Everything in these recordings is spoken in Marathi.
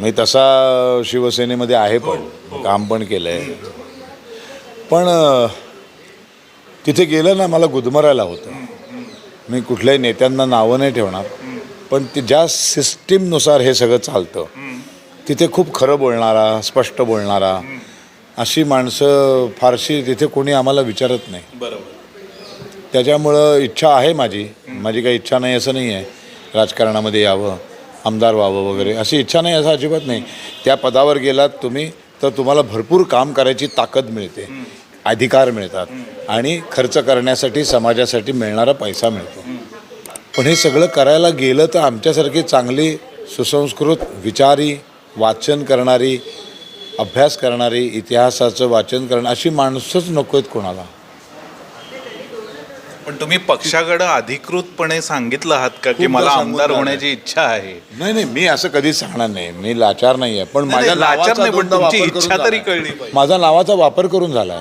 मी तसा शिवसेनेमध्ये आहे पण काम पण केलं आहे पण तिथे गेलं ना मला गुदमरायला होतं. मी कुठल्याही नेत्यांना नावं नाही ठेवणार पण ते ज्या सिस्टीमनुसार हे सगळं चालतं तिथे खूप खरं बोलणारा स्पष्ट बोलणारा अशी माणसं फारशी तिथे कोणी आम्हाला विचारत नाही. बरोबर. त्याच्यामुळं इच्छा आहे माझी. माझी काही इच्छा नाही असं नाही आहे राजकारणामध्ये यावं. आमदार व्हावं वगैरे अशी इच्छा नाही असं अजिबात नाही. त्या पदावर गेलात तुम्ही तर तुम्हाला भरपूर काम करायची ताकद मिळते. अधिकार मिळतात. आणि खर्च करण्यासाठी समाजासाठी मिळणारा पैसा मिळतो. पण हे सगळं करायला गेलं तर आमच्यासारखी चांगली सुसंस्कृत विचारी वाचन करणारी अभ्यास करणारी इतिहासाचं वाचन करणं अशी माणसंच नको आहेत कोणाला. पण तुम्ही पक्षाकडे अधिकृतपणे सांगितलं आहात का की खूपदा मला सांगून आमदार झालंय. होण्याची इच्छा आहे? नाही नाही मी असं कधीच सांगणार नाही. मी लाचार नाही आहे पण माझ्या नाही, लाचार नावाचा नाही, पण दोनदा तुमची वापर करून इच्छा तरी झालाय. कळली पाहिजे. माझा नावाचा वापर करून झालाय.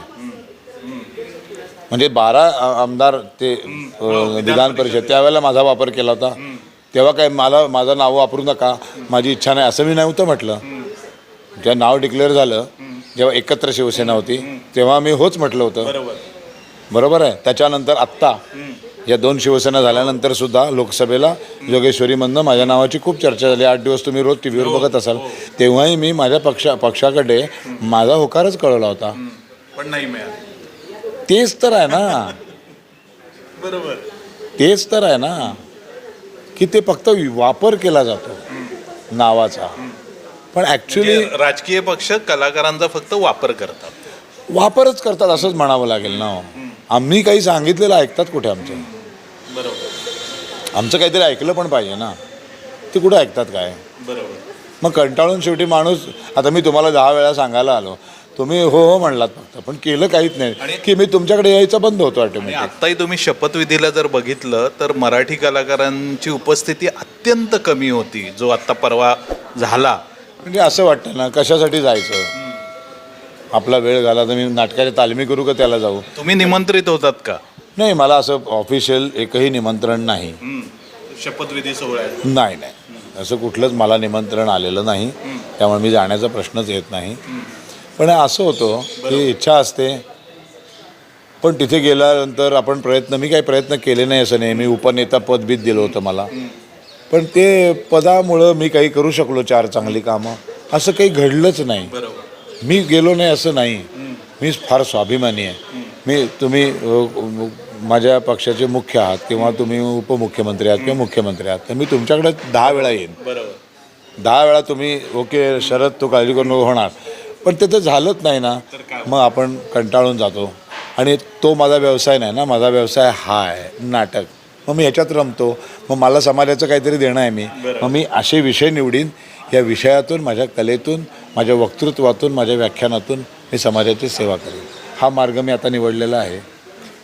म्हणजे बारा आ- आमदार ते अ, विधान परिषद. त्यावेळेला माझा वापर केला होता. तेव्हा काय मला माझं नाव वापरू नका. माझी इच्छा नाही. असं मी नव्हतं म्हटलं. जेव्हा नाव डिक्लेअर झालं जेव्हा एकत्र शिवसेना होती तेव्हा मी होच म्हटलं होतं. बरोबर. बरोबर आहे. त्याच्यानंतर आत्ता या दोन शिवसेना झाल्यानंतर सुद्धा लोकसभेला योगेश्वरीमधनं माझ्या नावाची खूप चर्चा झाली. आठ दिवस तुम्ही रोज टी व्हीवर बघत असाल. तेव्हाही मी माझ्या पक्षा पक्षाकडे माझा होकारच कळवला होता. पण नाही मिळालं. तेच तर आहे ना. बरोबर. तेच तर आहे ना. की ते फक्त वापर केला जातो. नावाचा. पण ॲक्च्युली म्हणजे राजकीय पक्ष कलाकारांचा फक्त वापर करतात. वापरच करतात असंच म्हणावं लागेल ना हो. आम्ही काही सांगितलेलं ऐकतात कुठे आमचं बरोबर. आमचं काहीतरी ऐकलं पण पाहिजे ना. ते कुठं ऐकतात काय? बरोबर. मग कंटाळून शेवटी माणूस आता मी तुम्हाला दहा वेळा सांगायला आलो. तुम्ही हो हो म्हणलात फक्त पण केलं काहीच नाही. की मी तुमच्याकडे यायचं बंद होतो आणि ऑटोमॅटिक आत्ताही तुम्ही शपथविधीला जर बघितलं तर मराठी कलाकारांची उपस्थिती अत्यंत कमी होती जो आत्ता परवा झाला. म्हणजे असं वाटतं ना कशासाठी जायचं? आपला वेळ घाला तर मी नाटकाच्या तालमी करू का त्याला जाऊ? तुम्ही निमंत्रित होतात का? नाही मला असं ऑफिशियल एकही निमंत्रण नाही. शपथविधी सोहळ्यात नाही नाही. असं कुठलंच मला निमंत्रण आलेलं नाही. त्यामुळे मी जाण्याचा प्रश्नच येत नाही. पण असं होतं की इच्छा असते. पण तिथे गेल्यानंतर आपण प्रयत्न मी काही प्रयत्न केले नाही असं नाही मी उपनेता पदबीत दिलं होतं मला. पण ते पदामुळं मी काही करू शकलो चार चांगली कामं. असं काही घडलंच नाही. बरोबर. मी गेलो नाही असं नाही. मी फार स्वाभिमानी आहे. मी तुम्ही माझ्या पक्षाचे मुख्य आहात किंवा तुम्ही उपमुख्यमंत्री आहात किंवा मुख्यमंत्री आहात तर मी तुमच्याकडे दहा वेळा येईन. बरोबर. दहा वेळा तुम्ही ओके शरद तू काळजी करू नको होणार. पण ते तर झालंच नाही ना. मग आपण कंटाळून जातो. आणि तो माझा व्यवसाय नाही ना. माझा व्यवसाय हा आहे नाटक. मग मी ह्याच्यात रमतो. मग मला समाजाचं काहीतरी देणं आहे मी. मग मी असे विषय निवडीन या विषयातून माझ्या कलेतून माझ्या वक्तृत्वातून माझ्या व्याख्यानातून मी समाजाची सेवा करेन. हा मार्ग मी आता निवडलेला आहे.